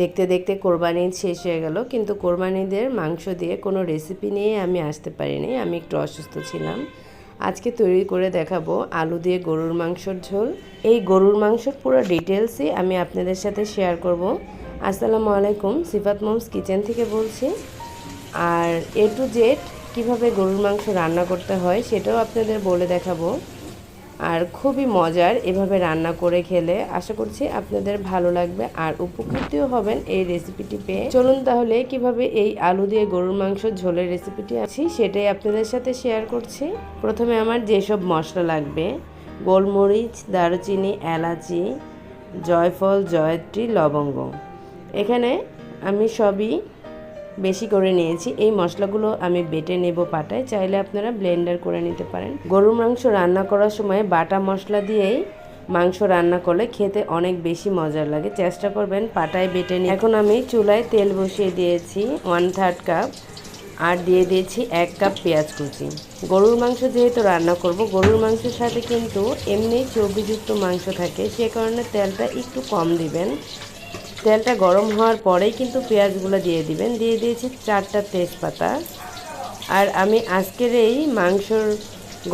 দেখতে দেখতে কোরবানি ঈদ শেষ হয়ে গেল, কিন্তু কোরবানিদের মাংস দিয়ে কোনো রেসিপি নিয়ে আমি আসতে পারিনি, আমি একটু অসুস্থ ছিলাম। আজকে তৈরি করে দেখাবো আলু দিয়ে গরুর মাংসর ঝোল। এই গরুর মাংসর পুরো ডিটেলসই আমি আপনাদের সাথে শেয়ার করব। আসসালামু আলাইকুম, সিফাত মোমস কিচেন থেকে বলছি। আর এ টু জেড কীভাবে গরুর মাংস রান্না করতে হয় সেটাও আপনাদের বলে দেখাবো। আর খুবই মজার এভাবে রান্না করে খেলে। আশা করছি আপনাদের ভালো লাগবে আর উপকৃতও হবেন এই রেসিপিটি পেয়ে। চলুন তাহলে কীভাবে এই আলু দিয়ে গরুর মাংস ঝোলের রেসিপিটি আছি সেটাই আপনাদের সাথে শেয়ার করছি। প্রথমে আমার যেসব মশলা লাগবে, গোলমরিচ, দারুচিনি, এলাচি, জয়ফল, জয়ত্রী, লবঙ্গ। এখানে আমি সবই বেশি করে নিয়েছি। এই মশলাগুলো আমি বেটে নেব পাটায়। চাইলে আপনারা ব্লেন্ডার করে নিতে পারেন। গরুর মাংস রান্না করার সময় বাটা মশলা দিয়েই মাংস রান্না করলে খেতে অনেক বেশি মজার লাগে। চেষ্টা করবেন পাটায় বেটে নিয়ে এখন আমি চুলায় তেল বসিয়ে দিয়েছি ওয়ান থার্ড কাপ আর দিয়ে দিয়েছি এক কাপ পেঁয়াজ কুচি। গরুর মাংস যেহেতু রান্না করব, গরুর মাংসের সাথে কিন্তু এমনি চর্বিযুক্ত মাংস থাকে। সে কারণে তেলটা একটু কম দিবেন। তেলটা গরম হওয়ার পরেই কিন্তু পেঁয়াজগুলো দিয়ে দিবেন। দিয়ে দিয়েছি চারটা তেজপাতা। আর আমি আজকের এই মাংসর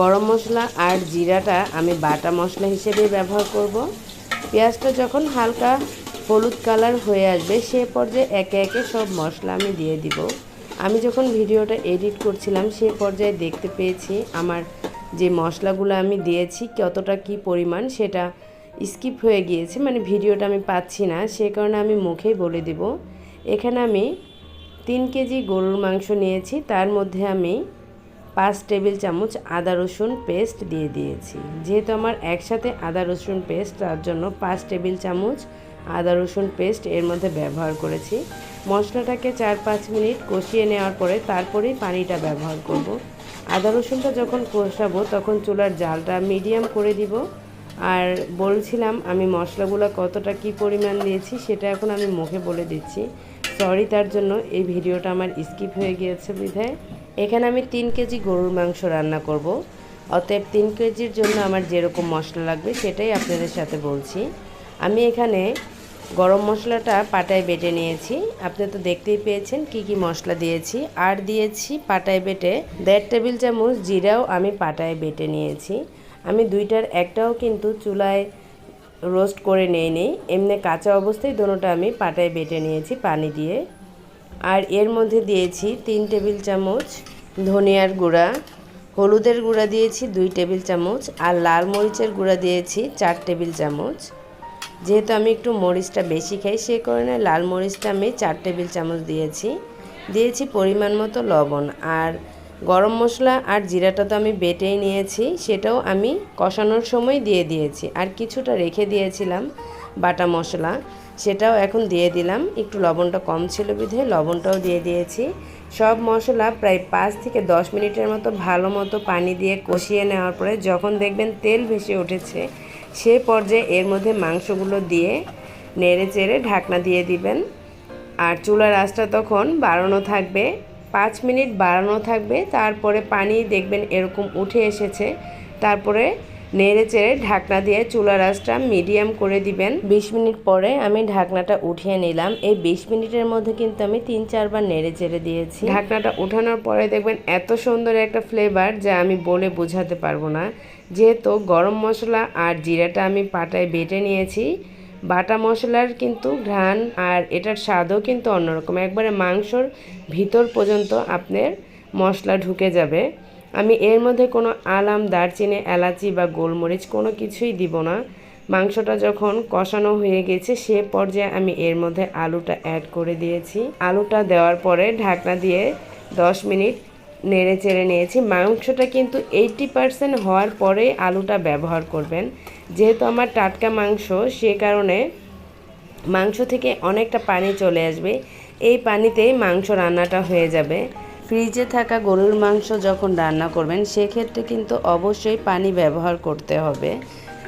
গরম মশলা আর জিরাটা আমি বাটা মশলা হিসেবে ব্যবহার করব। পেঁয়াজটা যখন হালকা হলুদ কালার হয়ে আসবে, সে পর্যায়ে একে একে সব মশলা আমি দিয়ে দিব। আমি যখন ভিডিওটা এডিট করছিলাম, সে পর্যায়ে দেখতে পেয়েছি আমার যে মশলাগুলো আমি দিয়েছি, কতটা কি পরিমাণ, সেটা স্কিপ হয়ে গিয়েছে মানে ভিডিওটা আমি পাচ্ছি না, সে কারণে আমি মুখেই বলে দিব। এখানে আমি তিন কেজি গরুর মাংস নিয়েছি, তার মধ্যে আমি পাঁচ টেবিল চামচ আদা রসুন পেস্ট দিয়ে দিয়েছি। যেহেতু আমার একসাথে আদা রসুন পেস্ট, তার জন্য পাঁচ টেবিল চামচ আদা রসুন পেস্ট এর মধ্যে ব্যবহার করেছি। মশলাটাকে চার পাঁচ মিনিট কষিয়ে নেওয়ার পরে তারপরেই পানিটা ব্যবহার করব। আদা রসুনটা যখন কষাবো, তখন চুলার জালটা মিডিয়াম করে দিব। আর বলছিলাম আমি মশলাগুলো কতটা কি পরিমাণ দিয়েছি সেটা এখন আমি মুখে বলে দিচ্ছি। সরি তার জন্য, এই ভিডিওটা আমার স্কিপ হয়ে গিয়েছে বিধায়। এখানে আমি তিন কেজি গরুর মাংস রান্না করব। অতএব তিন কেজির জন্য আমার যেরকম মশলা লাগবে সেটাই আপনাদের সাথে বলছি। আমি এখানে গরম মশলাটা পাটায় বেটে নিয়েছি। আপনি তো দেখতেই পেয়েছেন কি কি মশলা দিয়েছি। আর দিয়েছি পাটায় বেটে দেড় টেবিল চামচ জিরাও আমি পাটায় বেটে নিয়েছি। আমি দুইটার একটাও কিন্তু চুলায় রোস্ট করে নেই নি এমনি কাঁচা অবস্থায় দোনোটা আমি পাটায় বেটে নিয়েছি পানি দিয়ে। আর এর মধ্যে দিয়েছি তিন টেবিল চামচ ধনিয়ার গুঁড়া, হলুদের গুঁড়া দিয়েছি দুই টেবিল চামচ, আর লাল মরিচের গুঁড়া দিয়েছি চার টেবিল চামচ। যেহেতু আমি একটু মরিচটা বেশি খাই, সে কারণে লাল মরিচটা আমি চার টেবিল চামচ দিয়েছি। দিয়েছি পরিমাণ মতো লবণ, আর গরম মশলা আর জিরাটা তো আমি বেটেই নিয়েছি, সেটাও আমি কষানোর সময় দিয়ে দিয়েছি। আর কিছুটা রেখে দিয়েছিলাম বাটা মশলা, সেটাও এখন দিয়ে দিলাম। একটু লবণটা কম ছিল বিধে, লবণটাও দিয়ে দিয়েছি। সব মশলা প্রায় পাঁচ থেকে দশ মিনিটের মতো ভালো মতো পানি দিয়ে কষিয়ে নেওয়ার পরে যখন দেখবেন তেল ভেসে উঠেছে, সে পর্যায়ে এর মধ্যে মাংসগুলো দিয়ে নেড়ে চেড়ে ঢাকনা দিয়ে দিবেন। আর চুলার আঁচটা তখন বাড়ানো থাকবে। পাঁচ মিনিট বাড়ানো থাকবে। তারপরে পানি দেখবেন এরকম উঠে এসেছে। তারপরে নেড়ে চেড়ে ঢাকনা দিয়ে চুলার আঁচটা মিডিয়াম করে দিবেন। বিশ মিনিট পরে আমি ঢাকনাটা উঠিয়ে নিলাম। এই বিশ মিনিটের মধ্যে কিন্তু আমি তিন, চারবার নেড়ে চেড়ে দিয়েছি। ঢাকনাটা উঠানোর পরে দেখবেন এত সুন্দর একটা ফ্লেভার যা আমি বলে বোঝাতে পারব না। যেহেতু গরম মশলা আর জিরাটা আমি পাটায় বেটে নিয়েছি বাটা মশলার কিন্তু ঘ্রাণ আর এটার স্বাদও কিন্তু অন্যরকম। একবারে মাংসর ভিতর পর্যন্ত আপনার মশলা ঢুকে যাবে। আমি এর মধ্যে কোনো আলাম, দারচিনি, এলাচি বা গোলমরিচ কোনো কিছুই দিব না। মাংসটা যখন কষানো হয়ে গেছে, সে পর্যায়ে আমি এর মধ্যে আলুটা অ্যাড করে দিয়েছি। আলুটা দেওয়ার পরে ঢাকনা দিয়ে দশ মিনিট নেড়ে চেড়ে নিয়েছি। মাংসটা কিন্তু এইটি পারসেন্ট হওয়ার পরে আলুটা ব্যবহার করবেন। যেহেতু আমার টাটকা মাংস, সে কারণে মাংস থেকে অনেকটা পানি চলে আসবে। এই পানিতেই মাংস রান্নাটা হয়ে যাবে। ফ্রিজে থাকা গরুর মাংস যখন রান্না করবেন, সেক্ষেত্রে কিন্তু অবশ্যই পানি ব্যবহার করতে হবে।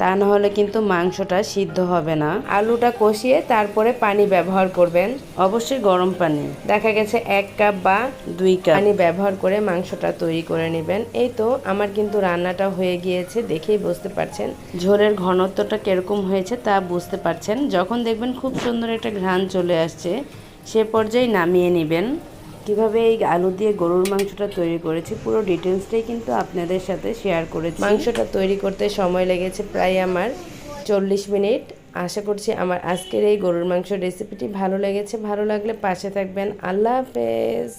তা না হলে কিন্তু মাংসটা সিদ্ধ হবে না। আলুটা কষিয়ে তারপরে পানি ব্যবহার করবেন, অবশ্যই গরম পানি। দেখা গেছে এক কাপ বা দুই কাপ পানি ব্যবহার করে মাংসটা তৈরি করে নেবেন। এই তো আমার কিন্তু রান্নাটা হয়ে গিয়েছে, দেখেই বুঝতে পারছেন ঝোলের ঘনত্বটা কীরকম হয়েছে তা বুঝতে পারছেন। যখন দেখবেন খুব সুন্দর একটা ঘ্রাণ চলে আসছে, সে পর্যায়ে নামিয়ে নেবেন। কীভাবে এই আলু দিয়ে গরুর মাংসটা তৈরি করেছি, পুরো ডিটেলসটাই কিন্তু আপনাদের সাথে শেয়ার করেছি। মাংসটা তৈরি করতে সময় লেগেছে প্রায় আমার চল্লিশ মিনিট। আশা করছি আমার আজকের এই গরুর মাংস রেসিপিটি ভালো লেগেছে। ভালো লাগলে পাশে থাকবেন। আল্লাহ হাফেজ।